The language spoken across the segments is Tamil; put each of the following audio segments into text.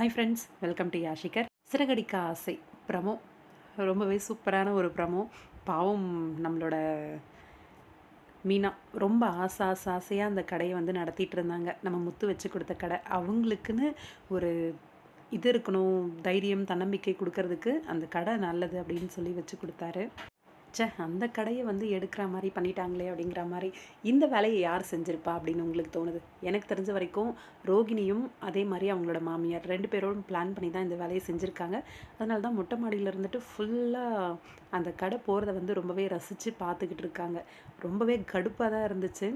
ஹாய் ஃப்ரெண்ட்ஸ் வெல்கம் டு யாஷிகர் சிறகடிக்க ஆசை ப்ரமோ ரொம்பவே சூப்பரான ஒரு ப்ரமோ பாவம் நம்மளோட மீனா. ரொம்ப ஆசை ஆசை ஆசையாக அந்த கடையை வந்து நடத்திட்டு இருந்தாங்க. நம்ம முத்து வச்சு கொடுத்த கடை. அவங்களுக்குன்னு ஒரு இது இருக்கணும் தைரியம் தன்னம்பிக்கை கொடுக்கறதுக்கு அந்த கடை நல்லது அப்படின்னு சொல்லி வச்சு கொடுத்தாரு. ச்சே அந்த கடையை வந்து எடுக்கிற மாதிரி பண்ணிட்டாங்களே அப்படிங்கிற மாதிரி இந்த வேலையை யார் செஞ்சிருப்பா அப்படின்னு உங்களுக்கு தோணுது? எனக்கு தெரிஞ்ச வரைக்கும் ரோகிணியும் அதே மாதிரி அவங்களோட மாமியார் ரெண்டு பேரோடும் பிளான் பண்ணி தான் இந்த வேலையை செஞ்சுருக்காங்க. அதனால தான் மொட்டை மாடியில் இருந்துட்டு ஃபுல்லாக அந்த கடை போகிறத வந்து ரொம்பவே ரசித்து பார்த்துக்கிட்டு இருக்காங்க. ரொம்பவே கடுப்பாக தான் இருந்துச்சு.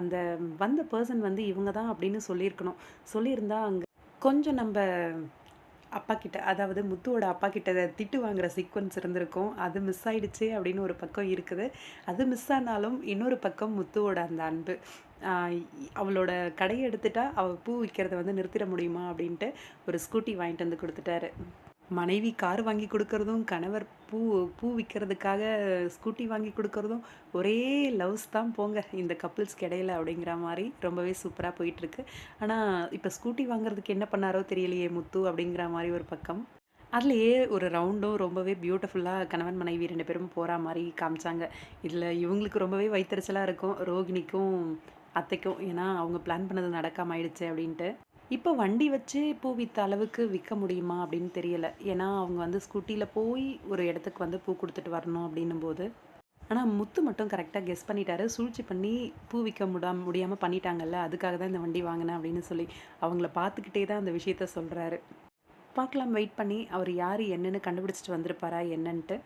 அந்த வந்த பர்சன் வந்து இவங்க தான் அப்படின்னு சொல்லியிருக்கணும். சொல்லியிருந்தா அங்கே கொஞ்சம் நம்ம அப்பா கிட்ட அதாவது முத்துவோட அப்பா கிட்ட திட்டு வாங்குற சீக்வன்ஸ் இருந்திருக்கும். அது மிஸ் ஆயிடுச்சு அப்படின்னு ஒரு பக்கம் இருக்குது. அது மிஸ் ஆனாலும் இன்னொரு பக்கம் முத்துவோட அந்த அன்பு. அவளோட கடையை எடுத்துட்டா அவள் பூ விற்கிறத வந்து நிறுத்திட முடியுமா அப்படின்ட்டு ஒரு ஸ்கூட்டி வாங்கிட்டு வந்து கொடுத்துட்டாரு. மனைவி கார் வாங்கி கொடுக்கறதும் கணவர் பூ பூ விற்கிறதுக்காக ஸ்கூட்டி வாங்கி கொடுக்கறதும் ஒரே லவ்ஸ் தான் போங்க. இந்த கப்புள்ஸ்க்கு இடையில அப்படிங்கிற மாதிரி ரொம்பவே சூப்பராக போயிட்டுருக்கு. ஆனால் இப்போ ஸ்கூட்டி வாங்குறதுக்கு என்ன பண்ணாரோ தெரியலையே முத்து அப்படிங்கிற மாதிரி ஒரு பக்கம். அதுலேயே ஒரு ரவுண்டும் ரொம்பவே பியூட்டிஃபுல்லாக கணவன் மனைவி ரெண்டு பேரும் போகிற மாதிரி காமிச்சாங்க. இதில் இவங்களுக்கு ரொம்பவே வைத்தறிச்சலாக இருக்கும். ரோகிணிக்கும் அத்தைக்கும். ஏன்னா அவங்க பிளான் பண்ணது நடக்காம ஆயிடுச்சு அப்படின்ட்டு. இப்போ வண்டி வச்சு பூ வித்த அளவுக்கு விற்க முடியுமா அப்படின்னு தெரியல. ஏன்னா அவங்க வந்து ஸ்கூட்டியில் போய் ஒரு இடத்துக்கு வந்து பூ கொடுத்துட்டு வரணும் அப்படின்னும் போது ஆனால் முத்து மட்டும் கரெக்டாக கெஸ் பண்ணிட்டாரு. சூழ்ச்சி பண்ணி பூ விற்க முடாம முடியாமல் பண்ணிட்டாங்கல்ல. அதுக்காக தான் இந்த வண்டி வாங்கினேன் அப்படின்னு சொல்லி அவங்கள பார்த்துக்கிட்டே தான் அந்த விஷயத்த சொல்கிறாரு பார்க்கலாம் வெயிட் பண்ணி அவர் யார் என்னென்னு கண்டுபிடிச்சிட்டு வந்திருப்பாரா என்னன்ட்டு.